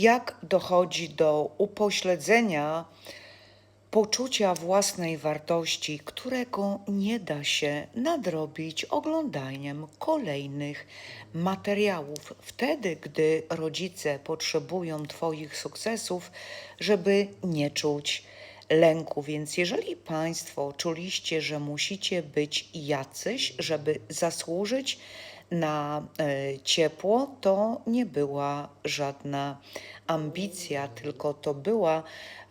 jak dochodzi do upośledzenia poczucia własnej wartości, którego nie da się nadrobić oglądaniem kolejnych materiałów. Wtedy, gdy rodzice potrzebują Twoich sukcesów, żeby nie czuć lęku. Więc jeżeli Państwo czuliście, że musicie być jacyś, żeby zasłużyć na e, ciepło, to nie była żadna ambicja, tylko to była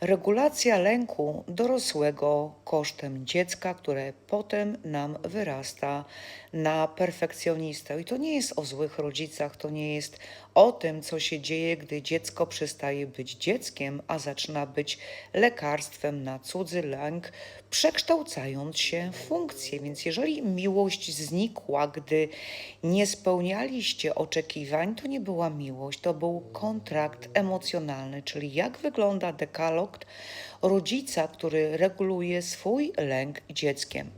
regulacja lęku dorosłego kosztem dziecka, które potem nam wyrasta na perfekcjonistę. I to nie jest o złych rodzicach, to nie jest o tym, co się dzieje, gdy dziecko przestaje być dzieckiem, a zaczyna być lekarstwem na cudzy lęk, przekształcając się w funkcję. Więc jeżeli miłość znikła, gdy nie spełnialiście oczekiwań, to nie była miłość, to był kontrakt emocjonalny, czyli jak wygląda dekalog rodzica, który reguluje swój lęk dzieckiem.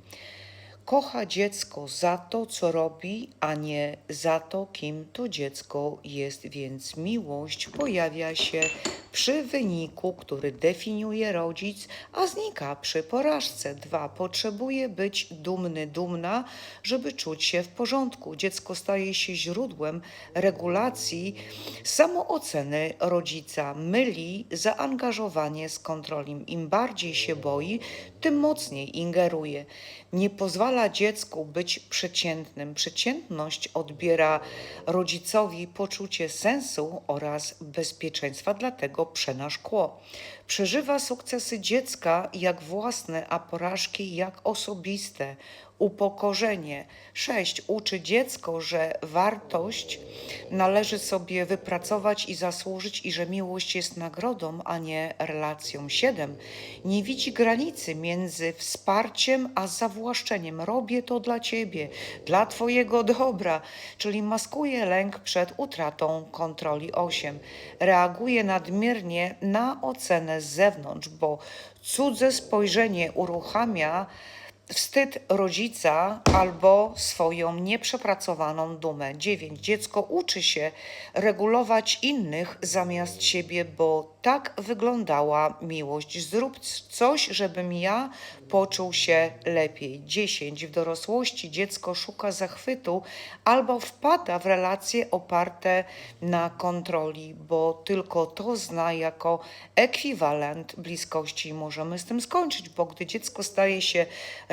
Kocha dziecko za to, co robi, a nie za to, kim to dziecko jest, więc miłość pojawia się przy wyniku, który definiuje rodzic, a znika przy porażce. Dwa, potrzebuje być dumny, dumna, żeby czuć się w porządku. Dziecko staje się źródłem regulacji samooceny rodzica, myli zaangażowanie z kontroli. Im bardziej się boi, tym mocniej ingeruje. Nie pozwala dziecku być przeciętnym. Przeciętność odbiera rodzicowi poczucie sensu oraz bezpieczeństwa, dlatego przena szkło. Przeżywa sukcesy dziecka jak własne, a porażki jak osobiste. Upokorzenie. 6. Uczy dziecko, że wartość należy sobie wypracować i zasłużyć, i że miłość jest nagrodą, a nie relacją. 7. Nie widzi granicy między wsparciem a zawłaszczeniem. Robię to dla ciebie, dla twojego dobra, czyli maskuje lęk przed utratą kontroli. 8. Reaguje nadmiernie na ocenę z zewnątrz, bo cudze spojrzenie uruchamia wstyd rodzica albo swoją nieprzepracowaną dumę. 9. Dziecko uczy się regulować innych zamiast siebie, bo tak wyglądała miłość. Zrób coś, żebym ja poczuł się lepiej. 10. W dorosłości dziecko szuka zachwytu albo wpada w relacje oparte na kontroli, bo tylko to zna jako ekwiwalent bliskości. Możemy z tym skończyć, bo gdy dziecko staje się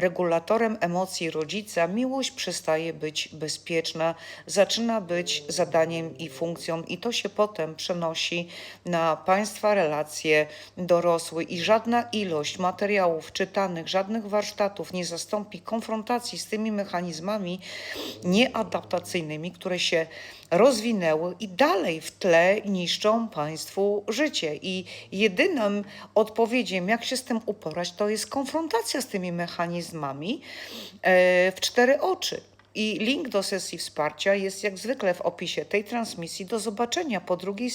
regulatorem emocji rodzica, miłość przestaje być bezpieczna, zaczyna być zadaniem i funkcją, i to się potem przenosi na państwa relacje dorosłe. I żadna ilość materiałów czytanych, żadnych warsztatów nie zastąpi konfrontacji z tymi mechanizmami nieadaptacyjnymi, które się rozwinęły i dalej w tle niszczą państwu życie. I jedynym odpowiedzią, jak się z tym uporać, to jest konfrontacja z tymi mechanizmami e, w cztery oczy. I link do sesji wsparcia jest jak zwykle w opisie tej transmisji. Do zobaczenia po drugiej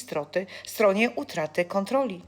stronie utraty kontroli.